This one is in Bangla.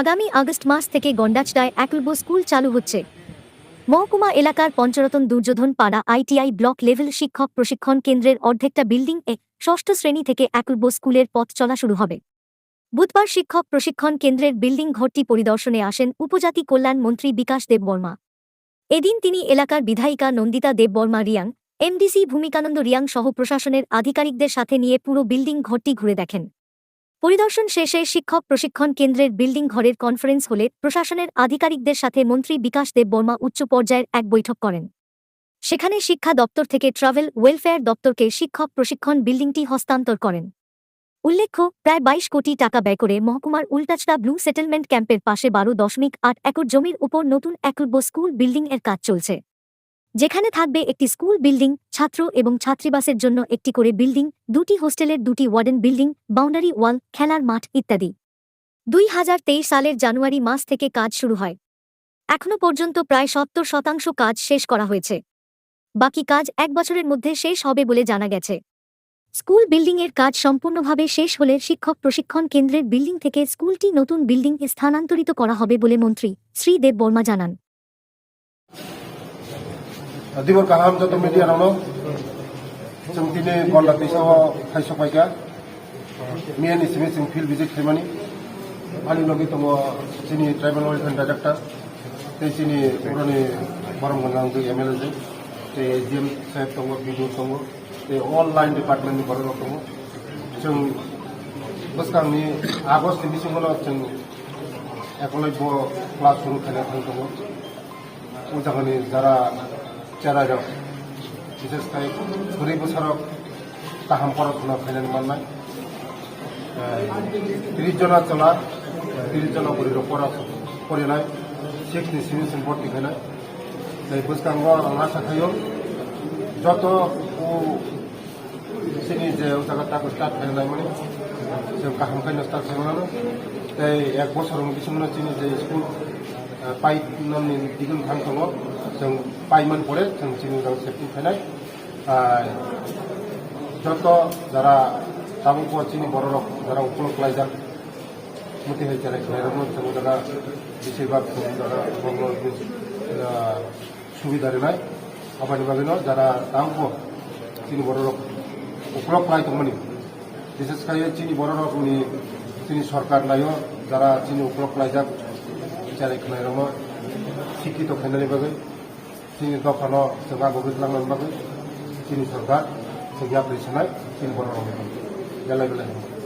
আগামী আগস্ট মাস থেকে গন্ডাচড়ায় একলব্য স্কুল চালু হচ্ছে। মহকুমা এলাকার পঞ্চরতন দুর্যোধন পাড়া আইটিআই ব্লক লেভেল শিক্ষক প্রশিক্ষণ কেন্দ্রের অর্ধেকটা বিল্ডিং এ ষষ্ঠ শ্রেণি থেকে একলব্য স্কুলের পথ চলা শুরু হবে। বুধবার শিক্ষক প্রশিক্ষণ কেন্দ্রের বিল্ডিং ঘরটি পরিদর্শনে আসেন উপজাতি কল্যাণ মন্ত্রী বিকাশ দেববর্মা। এদিন তিনি এলাকার বিধায়িকা নন্দিতা দেববর্মা রিয়াং, এমডিসি ভূমিকানন্দ রিয়াং সহ প্রশাসনের আধিকারিকদের সাথে নিয়ে পুরো বিল্ডিং ঘরটি ঘুরে দেখেন। পরিদর্শন শেষে শিক্ষক প্রশিক্ষণ কেন্দ্রের বিল্ডিং ঘরের কনফারেন্স হলে প্রশাসনের আধিকারিকদের সাথে মন্ত্রী বিকাশ দেব বর্মা উচ্চ পর্যায়ের এক বৈঠক করেন। সেখানে শিক্ষা দপ্তর থেকে ট্রাভেল ওয়েলফেয়ার দপ্তরকে শিক্ষক প্রশিক্ষণ বিল্ডিংটি হস্তান্তর করেন। উল্লেখ্য, প্রায় বাইশ কোটি টাকা ব্যয় করে মহকুমার উল্টাচড়া ব্লু সেটেলমেন্ট ক্যাম্পের পাশে বারো দশমিক আট একর জমির উপর নতুন একলব্য স্কুল বিল্ডিং এর কাজ চলছে। যেখানে থাকবে একটি স্কুল বিল্ডিং, ছাত্র এবং ছাত্রীবাসের জন্য একটি করে বিল্ডিং, দুটি হোস্টেলের দুটি ওয়ার্ডেন বিল্ডিং, বাউন্ডারি ওয়াল, খেলার মাঠ ইত্যাদি। দুই হাজার তেইশ সালের জানুয়ারি মাস থেকে কাজ শুরু হয়। এখনও পর্যন্ত প্রায় সত্তর শতাংশ কাজ শেষ করা হয়েছে। বাকি কাজ এক বছরের মধ্যে শেষ হবে বলে জানা গেছে। স্কুল বিল্ডিংয়ের কাজ সম্পূর্ণভাবে শেষ হলে শিক্ষক প্রশিক্ষণ কেন্দ্রের বিল্ডিং থেকে স্কুলটি নতুন বিল্ডিং স্থানান্তরিত করা হবে বলে মন্ত্রী শ্রী দেব বর্মা জানান। दिबर गाहाम जत मिडियानावनो जों दिनै गन्डा दैसाव खायसपायगा मियानि सिमे जों फिल्ड भिजिट खालामनि आंनि लगे दङ जोंनि ट्राइबेल वेलफेयार डाइरेक्टर बे जोंनि बर'नि बरम गोनां जों एम एल ए जों बे डि एम साहेब दङ बिडिअ दङ बे अल लाइन डिपार्टमेन्टनि बर' दङ जों बोसोरनि आगष्टनि बिसिमाव जों एकलब्य क्लासरुम खालाय थांदों उदाहरणी যারা চেরাজ বিশেষ করে ঘুরি বছরক তাহাম পরক কোনো ফাইনেল মান নাই। ত্রিশ জনা চলা ত্রিশ জন করে পরক করে নাই। সেখনি সিমিসিম ভর্তি হয়ে নাই সেই বুঝকাঙ্গ আমার সাথেও যত ও সিনি যে ও জায়গা তাকে স্টার্ট হয়ে নাই মানে সে কাহাম খাইলে স্টার্ট হয়ে গেল তাই এক বছর কিছু মনে চিনি যে স্কুল पाइप नमने दिगुन खां दङ जों पाइमोन परे जों जोंनि जों सेफटि फैनाय যত যারা তাবুক চিনি বড় লোক যারা উপলক্ষ লাইজার মতি হয়েছে এর মধ্যে যারা বেশিরভাগ যারা বঙ্গ সুবিধারে নাই। আবার বাগিন যারা তাবুক চিনি বড় লোক উপলক্ষ লাইতমনি মানে, বিশেষ করে চিনি বড় লোক উনি, চিনি সরকার লাইও যারা চিনি উপলক্ষ লাইজার जाय खोनायरमो शिक्षित खायनायनि बागै जोंनि दखानाव जों आगु लांनायनि बागै जोंनि सरकार जों याप्रिसनाय जोंनि बर' रावनि बेलाय बेलाय